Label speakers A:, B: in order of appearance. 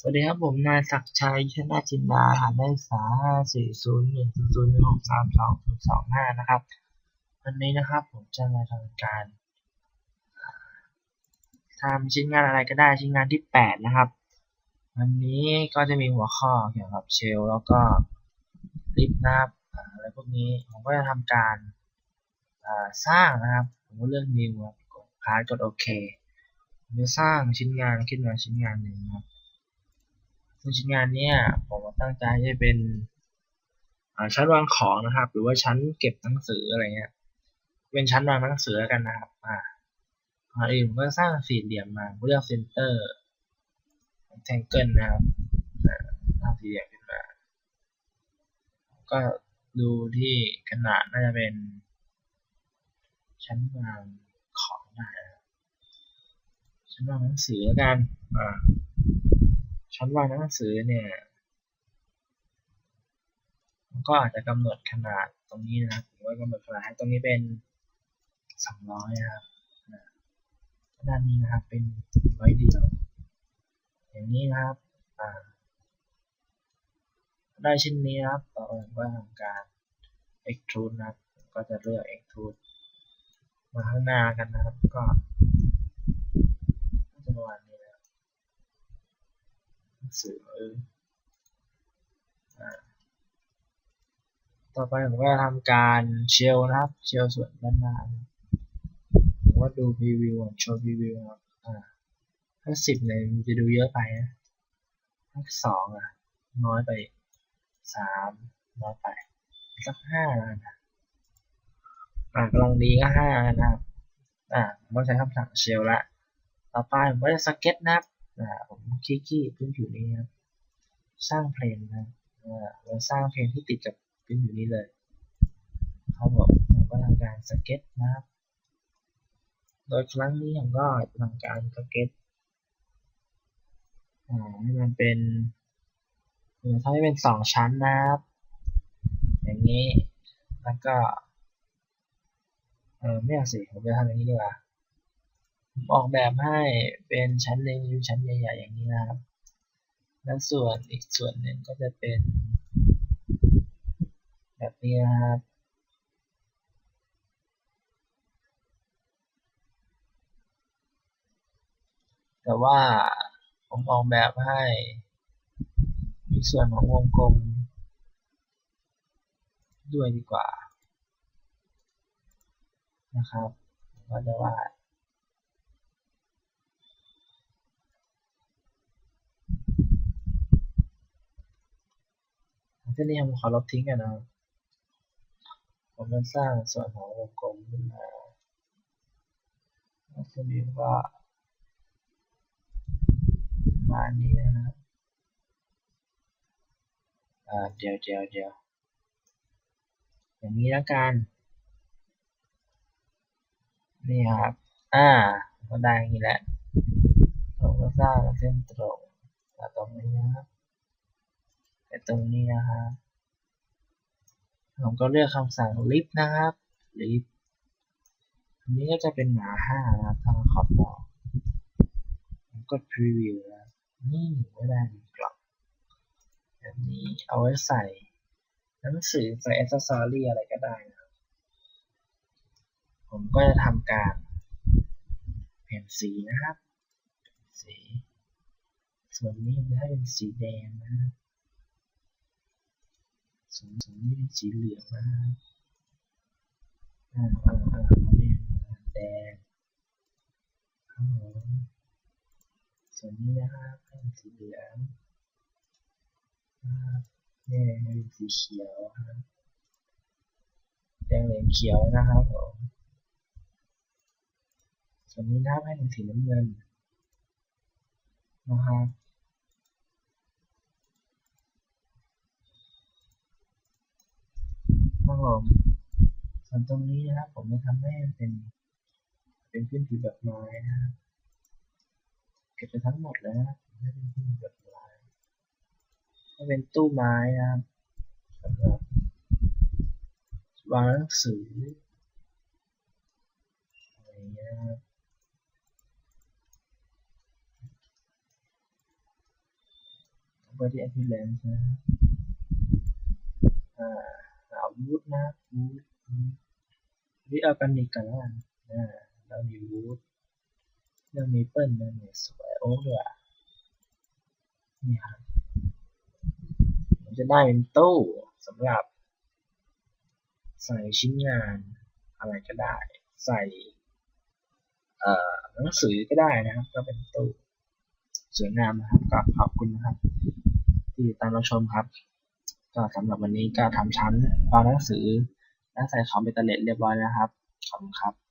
A: สวัสดีครับผมนายศักชัยชนะจินดาฐานนักศึกษา540 100 163 2025 นะครับ วันนี้นะครับผมจะมาทำการทำชิ้นงานอะไรก็ได้ชิ้นงานที่ 8 นะครับ วันนี้ก็จะมีหัวข้อเกี่ยวกับเชลแล้วก็ลิฟต์นะครับอะไรพวกนี้ผมก็จะทำการสร้างนะครับ ผมก็เลือก new กดพาร์ทกดโอเคจะสร้างชิ้นงานขึ้นมาชิ้นงานหนึ่งครับ ซึ่งชิ้นงานเนี้ยผมตั้งใจจะเป็นชั้นวางของนะครับ หรือว่าชั้นเก็บหนังสืออะไรเงี้ย เป็นชั้นวางหนังสือกันนะครับ อ่าอันอื่นผมก็สร้างสี่เหลี่ยมมาเลือกเซนเตอร์แทงเกิลนะครับสร้างสี่เหลี่ยมขึ้นมา ก็ดูที่ขนาดน่าจะเป็น ชั้นวางของได้ชั้นวางหนังสือแล้วกัน อ่า ชั้นวางหนังสือเนี่ยมันก็อาจจะกำหนดขนาดตรงนี้นะครับผมว่ากำหนดขนาดให้ตรงนี้เป็นสองร้อยนะครับด้านนี้นะครับเป็นร้อยเดียว อย่างนี้นะครับได้ชิ้นนี้นะครับต่อไปก็ทำการ extrude นะครับก็จะเลือก extrude มาข้างหน้ากันนะครับก็จะประมาณนี้ สือต่อไปผมก็จะทำการเชลนะครับ เชลส่วนด้านหน้าผมว่าดูพรีวิวโชว์พรีวิวครับอ่าถ้าสิบเนี่ยมันจะดูเยอะไปนะถ้าสองอะ น้อยไปสามน้อยไปสักห้าแล้วนะอ่ากำลังดีก็ห้านะครับ อ่าผมก็ใช้คำสั่งเชลละ ต่อไปผมก็จะสเก็ตนะครับ อ่าผมคี้ๆพื้นผิวนี้ครับสร้างเพลนนะเราสร้างเพลนที่ติดกับพื้นผิวนี้เลยครับผมผมก็ทำการสเก็ตนะครับ โดยครั้งนี้ผมก็ทำการสเก็ตให้มันเป็นทำให้เป็นสองชั้นนะครับ อย่างนี้แล้วก็เออไม่เอาสิผมจะทำอย่างนี้ดีกว่า ออกแบบให้เป็นชั้นหนึ่งชั้นใหญ่ๆอย่างนี้นะครับ แล้วส่วนอีกส่วนหนึ่งก็จะเป็น แบบนี้นะครับแต่ว่าผมออกแบบให้ มีส่วนของวงกลม ด้วยดีกว่า นะครับก็จะว่า เส้นนี้ผมขอลบทิ้งกันนะผมจะสร้างส่วนของวงกลมขึ้นมาแล้วเส้นนี้ก็ประมาณนี้นะครับอ่าเดี๋ยวเดี๋ยวเดี๋ยวอย่างนี้แล้วกัน นี่ครับ อ่า ก็ได้อย่างนี้แหละผมก็สร้างเส้นตรงตรงนี้นะครับ แต่ตรงนี้นะครับผมก็เลือกคำสั่ง lift นะครับ lift อันนี้ก็จะเป็นหนาห้านะครับทางขอบบอกผมกด preview นะนี่ไม่ได้กล่องแบบนี้เอาไว้ใส่หนังสือใส่ accessory อะไรก็ได้นะครับ ผมก็จะทำการเปลี่ยนสีนะครับ สี ส่วนนี้จะให้เป็นสีแดงนะครับ ส่วนนี้สีเหลืองนะอ่าอ่าอ่าเรียแดงครับผมส่วนนี้นะครับเป็นสีเหลืองนะครับนี่เป็นสีเขียวครับแดงเหลืองเขียวนะครับผมส่วนนี้นะครับให้เป็นสีน้ำเงินนะครับ ครับผมส่วนตรงนี้นะครับ ผมจะทำให้เป็น เป็นพื้นผิวแบบไม้นะครับเก็บไปทั้งหมดเลยนะให้เป็นพื้นผิวแบบไม้ให้เป็นตู้ไม้นะครับสำหรับวางหนังสืออะไรเงี้ยครับน property appearance นะครับอ่า วูดนะวูดวิออร์แกนิกกันแล้วนอ่าเรามีวูดเรามีเปิ้ลนะมีสวยโอ๊กด้วยอะนี่ครับมันจะได้เป็นตู้สำหรับ ใส่ชิ้นงานอะไรก็ได้ ใส่หนังสือก็ได้นะครับ ก็เป็นตู้สวยงามนะครับก็ขอบคุณนะครับ ที่ตามรับชมครับ ก็สำหรับวันนี้ก็ทำชั้นวางหนังสือและใส่ของเบตเตอร์เล็ตเรียบร้อยแล้วครับ ขอบคุณครับ